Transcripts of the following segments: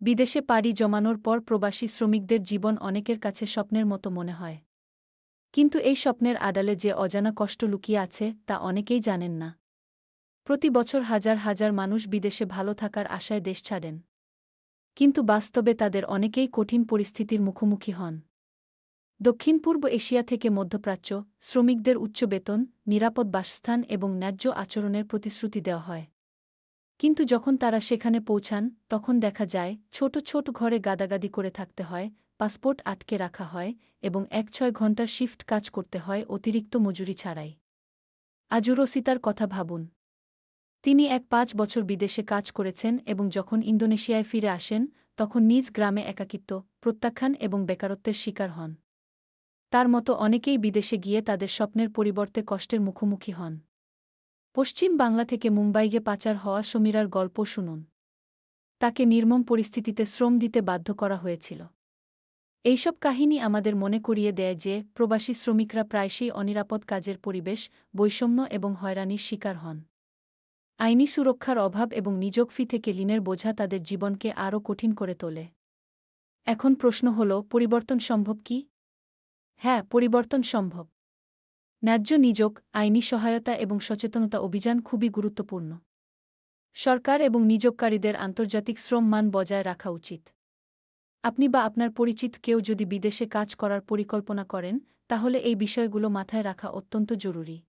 বিদেশে পাড়ি জমানোর পর প্রবাসী শ্রমিকদের জীবন অনেকের কাছে স্বপ্নের মতো মনে হয়। কিন্তু এই স্বপ্নের আড়ালে যে অজানা কষ্ট লুকিয়ে আছে, তা অনেকেই জানেন না। প্রতি বছর হাজার হাজার মানুষ বিদেশে ভালো থাকার আশায় দেশ ছাড়েন। কিন্তু বাস্তবে তাদের অনেকেই কঠিন পরিস্থিতির মুখোমুখি হন। দক্ষিণ পূর্ব এশিয়া থেকে মধ্যপ্রাচ্য শ্রমিকদের উচ্চ বেতন, নিরাপদ বাসস্থান এবং ন্যায্য আচরণের প্রতিশ্রুতি দেওয়া হয়। কিন্তু যখন তারা সেখানে পৌঁছান, তখন দেখা যায়, ছোট ছোট ঘরে গাদাগাদি করে থাকতে হয়, পাসপোর্ট আটকে রাখা হয় এবং এক ছয় ঘণ্টার শিফট কাজ করতে হয় অতিরিক্ত মজুরি ছাড়াই। আজুরসিতার কথা ভাবুন। তিনি এক পাঁচ বছর বিদেশে কাজ করেছেন এবং যখন ইন্দোনেশিয়ায় ফিরে আসেন, তখন নিজ গ্রামে একাকিত্ব, প্রত্যাখ্যান এবং বেকারত্বের শিকার হন। তার মতো অনেকেই বিদেশে গিয়ে তাদের স্বপ্নের পরিবর্তে কষ্টের মুখোমুখি হন। পশ্চিম বাংলা থেকে মুম্বাইয়ে পাচার হওয়া সমীরার গল্প শুনুন। তাকে নির্মম পরিস্থিতিতে শ্রম দিতে বাধ্য করা হয়েছিল। এইসব কাহিনী আমাদের মনে করিয়ে দেয় যে, প্রবাসী শ্রমিকরা প্রায়শই অনিরাপদ কাজের পরিবেশ, বৈষম্য এবং হয়রানির শিকার হন। আইনি সুরক্ষার অভাব এবং নিযোগ ফি থেকে ঋণের বোঝা তাদের জীবনকে আরও কঠিন করে তোলে। এখন প্রশ্ন হল, পরিবর্তন সম্ভব কি? হ্যাঁ পরিবর্তন সম্ভব। ন্যায্য নিযোগ, আইনি সহায়তা এবং সচেতনতা অভিযান খুবই গুরুত্বপূর্ণ। সরকার এবং নিযোগকারীদের আন্তর্জাতিক শ্রম মান বজায় রাখা উচিত। আপনি বা আপনার পরিচিত কেউ যদি বিদেশে কাজ করার পরিকল্পনা করেন, তাহলে এই বিষয়গুলো মাথায় রাখা অত্যন্ত জরুরি।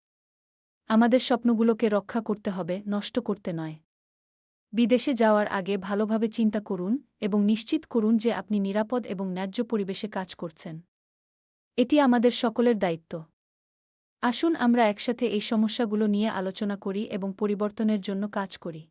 আমাদের স্বপ্নগুলোকে রক্ষা করতে হবে, নষ্ট করতে নয়। বিদেশে যাওয়ার আগে ভালোভাবে চিন্তা করুন এবং নিশ্চিত করুন যে আপনি নিরাপদ এবং ন্যায্য পরিবেশে কাজ করছেন। এটি আমাদের সকলের দায়িত্ব। আসুন আমরা একসাথে এই সমস্যাগুলো নিয়ে আলোচনা করি এবং পরিবর্তনের জন্য কাজ করি।